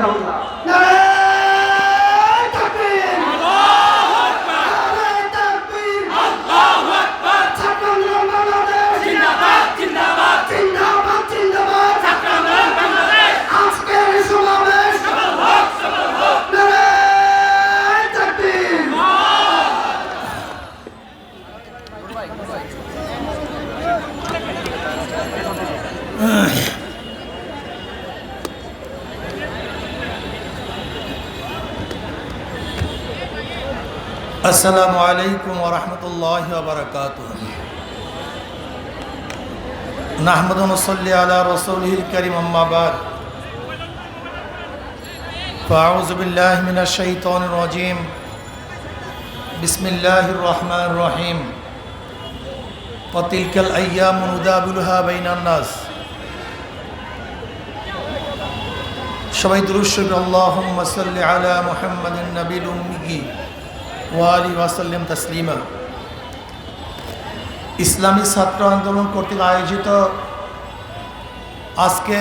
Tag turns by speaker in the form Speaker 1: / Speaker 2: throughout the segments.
Speaker 1: ইনশাআল্লাহ
Speaker 2: ورحمة الله وبركاته نحمد ونصلي على رسوله الكريم أما بعد فأعوذ بالله من الشيطان الرجيم بسم الله الرحمن الرحيم وتلك الأيام ندابلها بين الناس সবাই দুরুশ্বর আল্লাহুম্ম সাল্লি আলা মুহাম্মাদিন নবীল উম্মি ওয়ালি ওয়াসাল্লাম তাসলিমা। ইসলামী ছাত্র আন্দোলন কর্তৃক আয়োজিত আজকে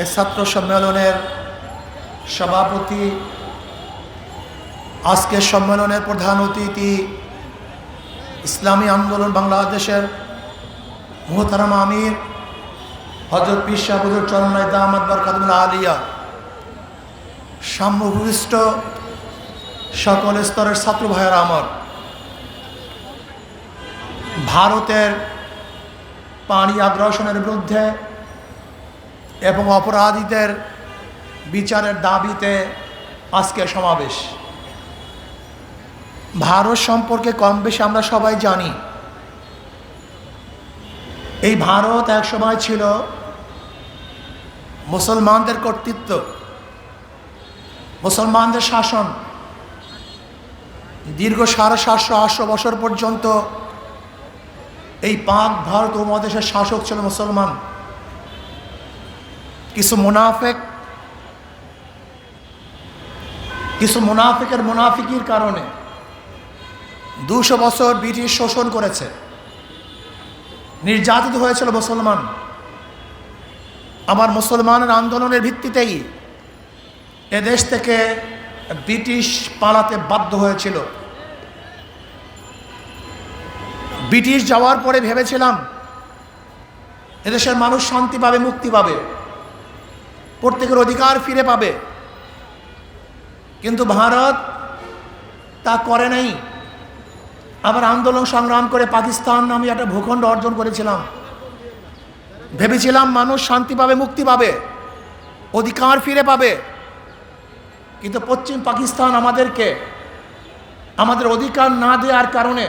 Speaker 2: এই ছাত্র সম্মেলনের সভাপতি, আজকে সম্মেলনের প্রধান অতিথি ইসলামী আন্দোলন বাংলাদেশের মোহতারাম আমির হজরত পীর শাহুদুর চরণায় দামাদ বরকাতুল আলিয়া। সাম্যভূষ্ট সকল স্তরের ছাত্র ভাইয়েরা আমার, ভারতের পানি আগ্রাসনের বিরুদ্ধে এবং অপরাধীদের বিচারের দাবিতে আজকে সমাবেশ। ভারত সম্পর্কে কম বেশি আমরা সবাই জানি। এই ভারত এক সময় ছিল মুসলমানদের কর্তৃত্ব, মুসলমানদের শাসন দীর্ঘ সাড়ে সাতশো, আটশো বছর পর্যন্ত এই পাক ভারত উপমহাদেশের শাসক ছিল মুসলমান। কিছু মুনাফেক, কিছু মুনাফিকের মুনাফিকির কারণে দুশো বছর ব্রিটিশ শোষণ করেছে। নির্যাতিত হয়েছিল মুসলমান। আমার মুসলমানের আন্দোলনের ভিত্তিতেই এদেশ থেকে ব্রিটিশ পালাতে বাধ্য হয়েছিল। ব্রিটিশ যাওয়ার পরে ভেবেছিলাম, এদেশের মানুষ শান্তি পাবে, মুক্তি পাবে, প্রত্যেকের অধিকার ফিরে পাবে। কিন্তু ভারত তা করে নাই। আবার আন্দোলন সংগ্রাম করে পাকিস্তান আমি একটা ভূখণ্ড অর্জন করেছিলাম। ভেবেছিলাম মানুষ শান্তি পাবে, মুক্তি পাবে, অধিকার ফিরে পাবে। কিন্তু পশ্চিম পাকিস্তান আমাদেরকে আমাদের অধিকার না দেওয়ার কারণে